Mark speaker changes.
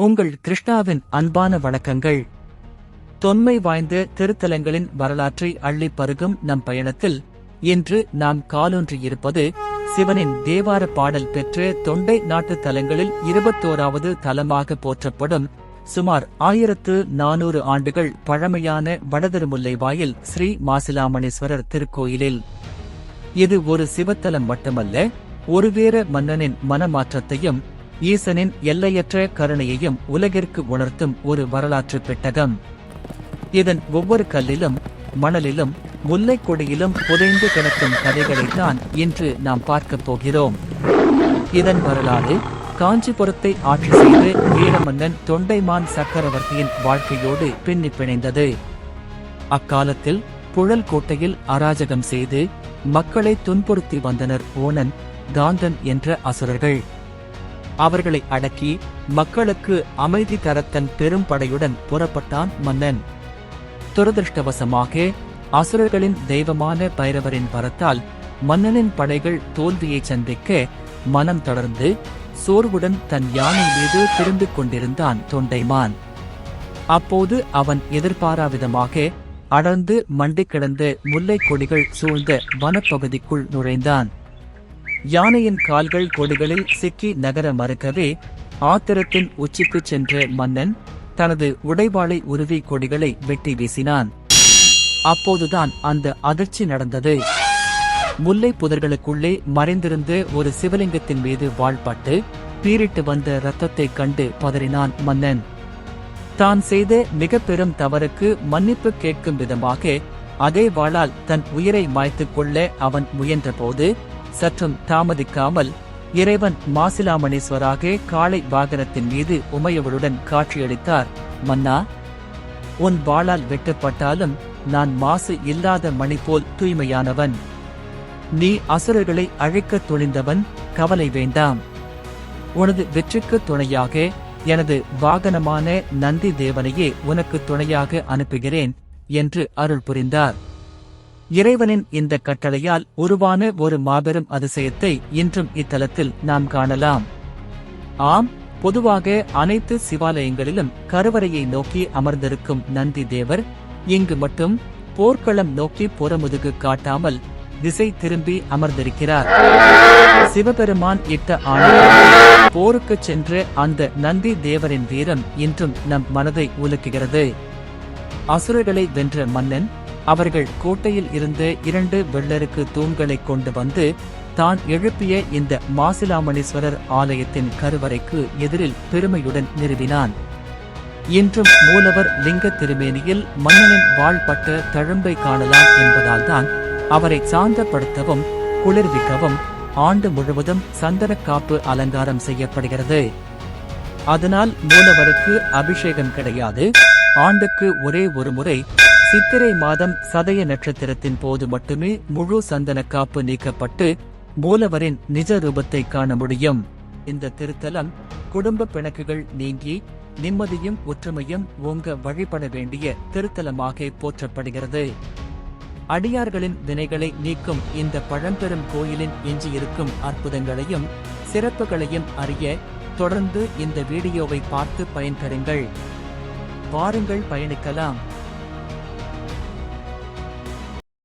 Speaker 1: உங்கள் கிருஷ்ணாவின் அன்பான வணக்கங்கள். தொன்மை வாய்ந்த திருத்தலங்களின் வரலாற்றை அள்ளிப் பருகும் நம் பயணத்தில் இன்று நாம் காலூன்றியிருப்பது சிவனின் தேவார பாடல் பெற்ற தொண்டை நாட்டு தலங்களில் இருபத்தோராவது தலமாக போற்றப்படும் சுமார் ஆயிரத்து நானூறு ஆண்டுகள் பழமையான வடதிருமுல்லை வாயில் ஸ்ரீ மாசிலாமணேஸ்வரர் திருக்கோயிலில். இது ஒரு சிவத்தலம் மட்டுமல்ல ஒருவேர மன்னனின் மனமாற்றத்தையும் ஈசனின் எல்லையற்ற கருணையையும் உலகிற்கு உணர்த்தும் ஒரு வரலாற்று பெட்டகம். இதன் ஒவ்வொரு கல்லிலும் மணலிலும் முல்லைக் கொடியிலும் புதைந்து கிடக்கும் கதைகளைத்தான் இன்று நாம் பார்க்கப் போகிறோம். இதன் வரலாறு காஞ்சிபுரத்தை ஆட்சி செய்து வீரமன்னன் தொண்டைமான் சக்கரவர்த்தியின் வாழ்க்கையோடு பின்னி பிணைந்தது. அக்காலத்தில் புழல் கோட்டையில் அராஜகம் செய்து மக்களை துன்புறுத்தி வந்தனர் ஓணன் காந்தன் என்ற அசுரர்கள். அவர்களை அடக்கி மக்களுக்கு அமைதி தரத்தன் பெரும் படையுடன் புறப்பட்டான் மன்னன். துரதிருஷ்டவசமாக அசுரர்களின் தெய்வமான பைரவரின் வரத்தால் மன்னனின் படைகள் தோல்வியை சந்திக்க மனம் தொடர்ந்து சோர்வுடன் தன் யானை மீது திரும்பிக் கொண்டிருந்தான் தொண்டைமான். அப்போது அவன் எதிர்பாராவிதமாக அடர்ந்து மண்டி கிடந்த முல்லைக் கொடிகள் சூழ்ந்த வனப்பகுதிக்குள் நுழைந்தான். யானையின் கால்கள் கொடுகளில் சிக்கி நகர மறுக்கவே ஆத்திரத்தின் உச்சிக்கு சென்ற மன்னன் தனது உடைவாளை உருவி கொடிகளை வெட்டி வீசினான். அப்போதுதான் அந்த அதிர்ச்சி நடந்தது. முல்லை புதர்களுக்குள்ளே மறைந்திருந்த ஒரு சிவலிங்கத்தின் மீது வாழ்பட்டு பீரிட்டு வந்த ரத்தத்தை கண்டு பதறினான் மன்னன். தான் செய்த மிக பெரும் தவறுக்கு மன்னிப்பு கேட்கும் விதமாக அதே வாளால் தன் உயிரை மாய்த்துக் கொள்ள அவன் முயன்றபோது சற்றும் தாமதிக்காமல் இறைவன் மாசிலாமணீஸ்வராக காளை வாகனத்தின் மீது உமையவளுடன் காட்சியளித்தார். மன்னா உன் வாளால் வெட்டப்பட்டாலும் நான் மாசு இல்லாத மணி போல் தூய்மையானவன். நீ அசுரர்களை அழைக்கத் துணிந்தவன் கவலை வேண்டாம். உனது வெற்றிக்கு துணையாக எனது வாகனமான நந்தி தேவனையே உனக்கு துணையாக அனுப்புகிறேன் என்று அருள் புரிந்தார். இறைவனின் இந்த கட்டளையால் உருவான ஒரு மாபெரும் அதிசயத்தை இன்றும் இத்தலத்தில் நாம் காணலாம். ஆம் பொதுவாக அனைத்து சிவாலயங்களிலும் கருவறையை நோக்கி அமர்ந்திருக்கும் நந்தி தேவர் இங்கு மட்டும் போர்க்களம் நோக்கி புறமுதுகு காட்டாமல் திசை திரும்பி அமர்ந்திருக்கிறார். சிவபெருமான் இட்ட ஆணை போருக்கு சென்ற அந்த நந்தி தேவரின் வீரம் இன்றும் நம் மனதை உலுக்குகிறது. அசுரர்களை வென்ற மன்னன் அவர்கள் கோட்டையில் இருந்து இரண்டு வெள்ளருக்கு தூண்களை கொண்டு வந்து தான் எழுப்பிய இந்த மாசிலாமணீஸ்வரர் ஆலயத்தின் கருவறைக்கு எதிரில் பெருமையுடன் நிறுவினான். இன்றும் மூலவர் லிங்க திருமேனியில் மன்னனின் வாழ்பட்ட தழும்பை காணலாம் என்பதால்தான் அவரை சாந்தப்படுத்தவும் குளிர்விக்கவும் ஆண்டு முழுவதும் சந்தன காப்பு அலங்காரம் செய்யப்படுகிறது. அதனால் மூலவருக்கு அபிஷேகம் கிடையாது. ஆண்டுக்கு ஒரே ஒரு முறை சித்திரை மாதம் சதய நட்சத்திரத்தின் போது மட்டுமே முழு சந்தன காப்பு நீக்கப்பட்டு மூலவரின் நிஜ ரூபத்தை காண முடியும். இந்த திருத்தலம் குடும்ப பிணக்குகள் நீங்கி நிம்மதியும் ஒற்றுமையும் ஓங்க வழிபட வேண்டிய திருத்தலமாக போற்றப்படுகிறது. அடியார்களின் வினைகளை நீக்கும் இந்த பழம்பெரும் கோயிலின் எஞ்சியிருக்கும் அற்புதங்களையும் சிறப்புகளையும் அறிய தொடர்ந்து இந்த வீடியோவை பார்த்து பயன்பெறுங்கள். வாருங்கள் பயணிக்கலாம்.